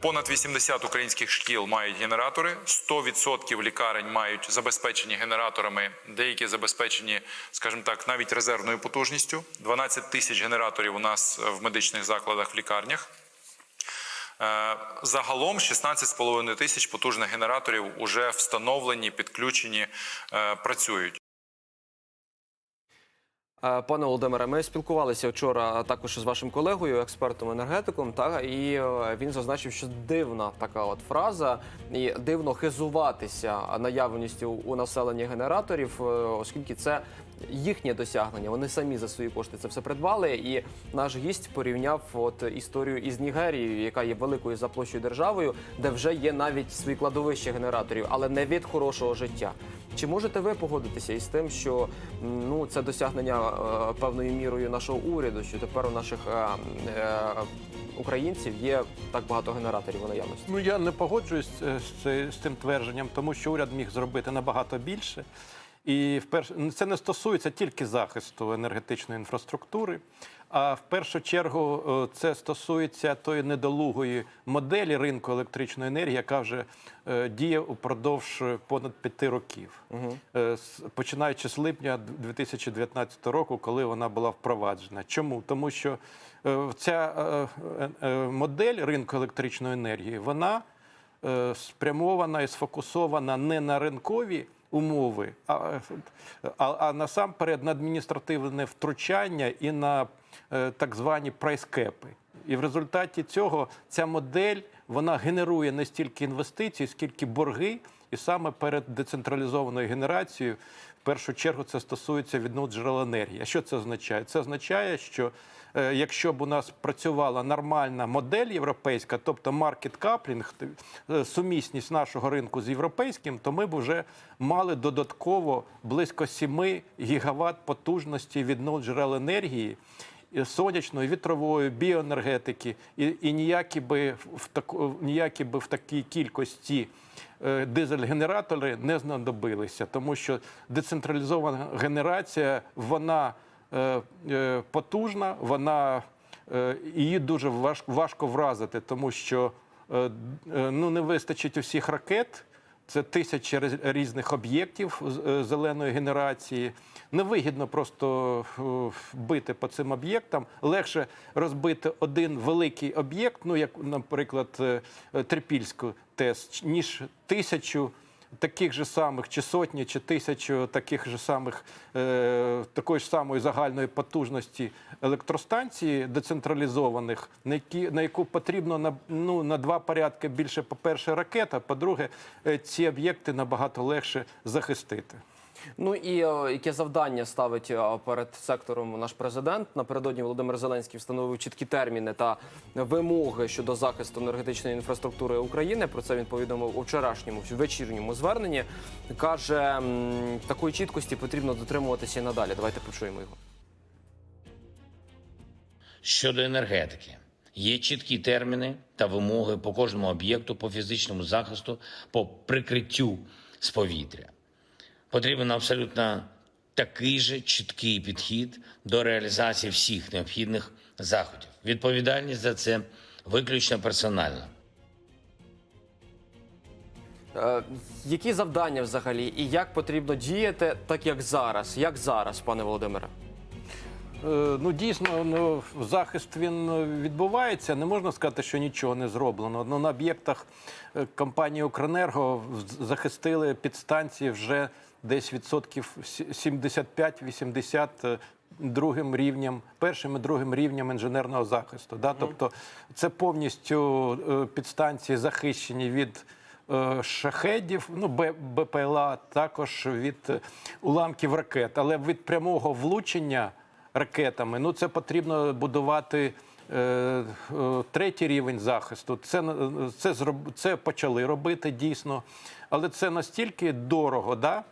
Понад 80 українських шкіл мають генератори, 100% лікарень мають забезпечені генераторами, деякі забезпечені, скажімо так, навіть резервною потужністю. 12 тисяч генераторів у нас в медичних закладах в лікарнях. Е, Загалом 16,5 тисяч потужних генераторів вже встановлені, підключені, е, працюють. Е, Пане Володимире, ми спілкувалися вчора також з вашим колегою, експертом енергетиком. Та і е, він зазначив, що дивна така от фраза, і дивно хизуватися наявністю у населення генераторів, е, оскільки це їхнє досягнення. Вони самі за свої кошти це все придбали. І наш гість порівняв от історію із Нігерією, яка є великою за площею державою, де вже є навіть свої кладовища генераторів, але не від хорошого життя. Чи можете ви погодитися із тим, що ну це досягнення е, певною мірою нашого уряду, що тепер у наших е, е, українців є так багато генераторів у наявності? Ну я не погоджуюсь е, з, з цим твердженням, тому що уряд міг зробити набагато більше. І вперше це не стосується тільки захисту енергетичної інфраструктури, а в першу чергу е, це стосується тої недолугої моделі ринку електричної енергії, яка вже е, діє упродовж понад п'яти років, Е, з- починаючи з липня 2019 року, коли вона була впроваджена. Чому? Тому що е, ця е, е, е, модель ринку електричної енергії, вона е, спрямована і сфокусована не на ринкові умови, а, а, а насамперед на адміністративне втручання і на е, так звані прайскепи. І в результаті цього ця модель вона генерує не стільки інвестицій, скільки борги, і саме перед децентралізованою генерацією. В першу чергу це стосується відновлення джерел енергії. А що це означає? Це означає, що е, якщо б у нас працювала нормальна модель європейська, тобто маркет каплінг, е, сумісність нашого ринку з європейським, то ми б вже мали додатково близько 7 гігават потужності відновлення джерел енергії. Сонячної, вітрової, біоенергетики, і, і ніякі би в таку ніякі би в такій кількості е, дизель-генератори не знадобилися, тому що децентралізована генерація вона е, е, потужна, вона е, її дуже важ, важко вразити, тому що е, е, ну не вистачить усіх ракет. Це тисячі різних об'єктів е, зеленої генерації. Невигідно просто е, бити по цим об'єктам. Легше розбити один великий об'єкт, ну як, наприклад, е, е, Трипільську ТЕС, ніж тисячу таких же самих, чи сотні, чи тисячу таких же самих е, такої ж самої загальної потужності електростанції децентралізованих, на які на яку потрібно на ну на два порядки більше, по-перше, ракета. по-друге, е, ці об'єкти набагато легше захистити. Ну і е, яке завдання ставить е, перед сектором наш президент? Напередодні Володимир Зеленський встановив чіткі терміни та вимоги щодо захисту енергетичної інфраструктури України. Про це він повідомив у вчорашньому вечірньому зверненні. каже, такої чіткості потрібно дотримуватися і надалі. Давайте почуємо його. Щодо енергетики, є чіткі терміни та вимоги по кожному об'єкту, по фізичному захисту, по прикриттю з повітря. Потрібен абсолютно такий же чіткий підхід до реалізації всіх необхідних заходів. Відповідальність за це виключно персональна. Е, Які завдання взагалі і як потрібно діяти, так як зараз? Як зараз, пане Володимире? Е, Ну, дійсно, ну, захист він е, відбувається. Не можна сказати, що нічого не зроблено. Ну, на об'єктах компанії Укренерго захистили підстанції вже десь відсотків сі- 75-80 е, другим рівнем, першим і другим рівнем інженерного захисту. Да? Тобто це повністю е, підстанції захищені від е, шахедів, ну БПЛА, також від уламків ракет, але від прямого влучення ракетами, ну це потрібно будувати. е, е, Третій рівень захисту. Це це це почали робити дійсно, але це настільки дорого, да?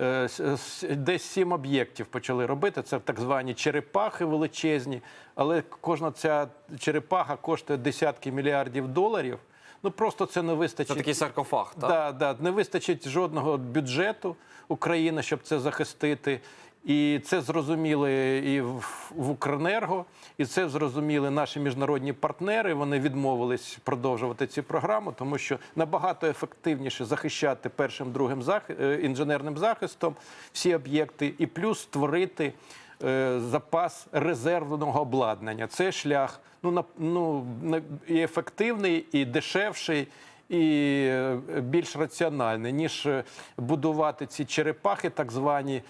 Е, с- Десь сім об'єктів почали робити. Це так звані черепахи величезні, але кожна ця черепаха коштує десятки мільярдів доларів. Ну просто це не Це вистачить. такий саркофаг, так? Да, да, не вистачить жодного бюджету України, щоб це захистити. І це зрозуміли і в, Укренерго, і це зрозуміли наші міжнародні партнери. Вони відмовились продовжувати цю програму, тому що набагато ефективніше захищати першим другим е, інженерним захистом всі об'єкти, і плюс створити е, запас резервного обладнання. Це шлях ну, на, ну, і ефективний, і дешевший. І е, більш раціональний, ніж е, будувати ці черепахи, так звані,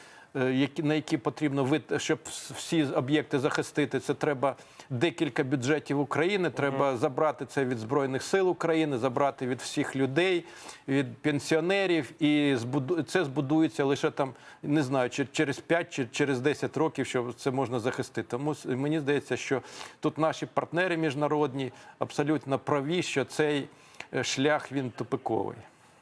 на які потрібно вит- щоб всі об'єкти захистити. Це треба декілька бюджетів України. Треба забрати це від збройних сил України, забрати від всіх людей, від пенсіонерів, і збуду- це збудується лише там, не знаю, чи через 5 чи через 10 років, що це можна захистити. Тому мені здається, що тут наші партнери міжнародні абсолютно праві, що цей е, шлях він тупиковий.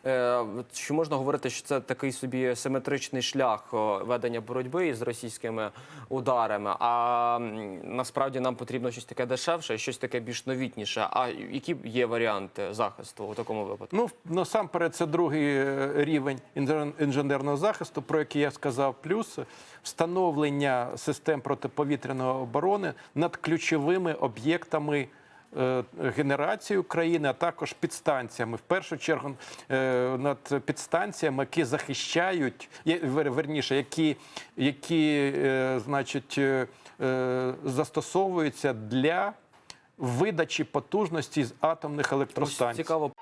Е, Чи можна говорити, що це такий собі симетричний шлях ведення боротьби із російськими ударами? А насправді нам потрібно щось таке дешевше, щось таке більш новітніше. А які є варіанти захисту у такому випадку? Ну, насамперед, це другий е, рівень інжен- інженерного захисту, про який я сказав. Плюс встановлення систем протиповітряної оборони над ключовими об'єктами. Е, країни, а також підстанціями. В першу чергу е, над підстанціями, які захищають, верніше, які, які е, значить, застосовуються для видачі потужності з атомних електростанцій. цікаво